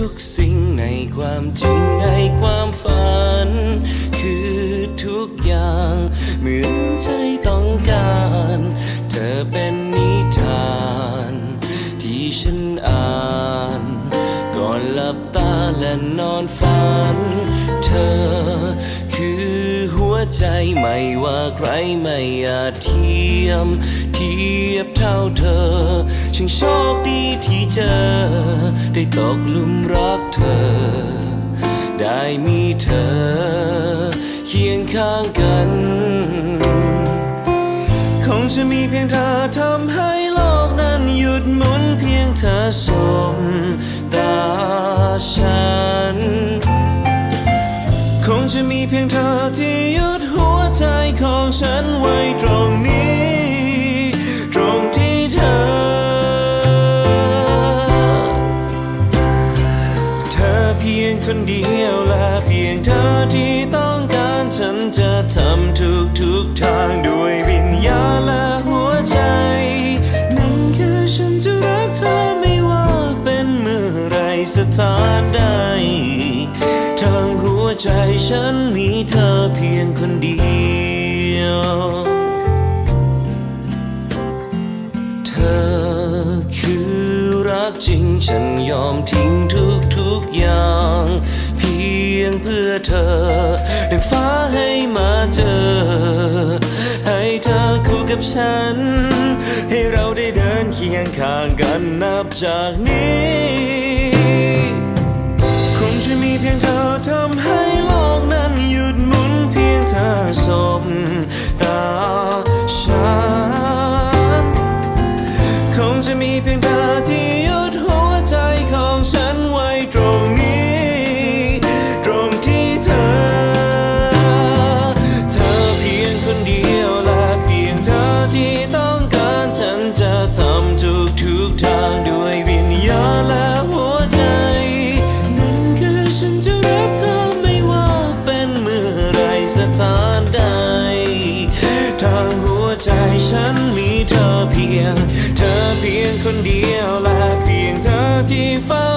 ทุกสิ่งในความจริงในความฝัน คือทุกอย่างเหมือนใจต้องการ เธอเป็นนิทาน ที่ฉันอ่าน ก่อนหลับตาและนอนฝัน เธอ คือหัวใจไม่ว่าใครไม่อาจเทียม เทียบเท่าเธอช่างโชคดีที่เจอ ได้ตกลุมรักเธอ ได้มีเธอ เคียงข้างกัน คงจะมีเพียงเธอทำให้โลกนั้นหยุดหมุนเพียงเธอสบตาฉัน คงจะมีเพียงเธอที่หยุดหัวใจของฉันไว้ตรงนี้ พียงคนเดียวและเพียงเธอที่ต้องการฉันจะทำทุกทุกทางด้วยวิญญาณและหัวใจ นั่นคือฉันจะรักเธอไม่ว่าเป็นเมื่อไรสถานใดทางหัวใจฉันมีเธอเพียงคนเดียว เธอคือรักจริงฉันยอมทิ้งทุกทุกอย่าง เพื่อเธอดังฟ้าให้มาเจอ ให้เธอคู่กับฉัน ให้เราได้เดินเคียงข้างกันนับจากนี้ คงจะมีเพียงเธอทำให้โลกนั้นหยุดหมุนเพียงเธอสบ ใจฉันมีเธอเพียง เธอเพียงคนเดียวและเพียงเธอที่เฝ้า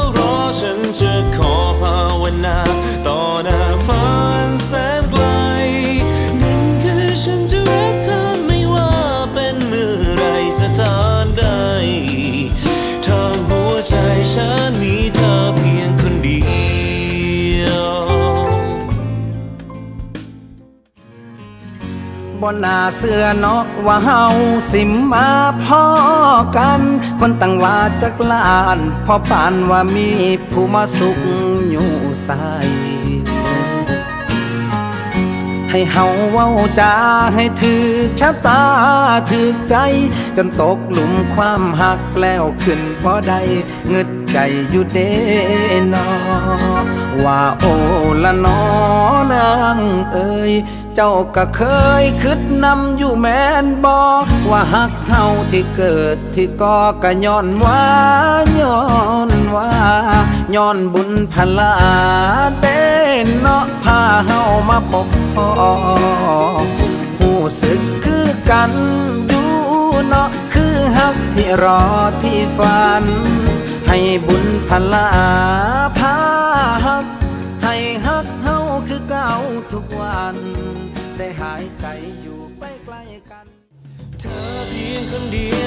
นหน้าเสื้อเนาะว่าเฮาสิมาพ่อกัน คนตั้งว่าจักลานพอปานว่ามีผู้มาสุขอยู่ใส ให้เฮาเว้าจาให้ถึกชะตาถึกใจ จนตกหลุมความหักแล้วขึ้นพอได้เงึดใจอยู่เดนอว่าโอละนอนางเอ้ยเจ้าก็เคยคิดนำอยู่แม่นบอว่าหักเฮาที่เกิดที่ก่อก็ย้อนว่าย้อนว่าย้อนบุญพลาเต นเนาะพาเฮามาพบพ่อหูสึกคือกันอยู่เนาะคือหักที่รอที่ฝัน ให้บุญพลาพาหัก ให้ฮักเฮาคือเก่าทุกวัน ได้หายใจอยู่ไปใกล้กัน เธอเพียงคนเดียว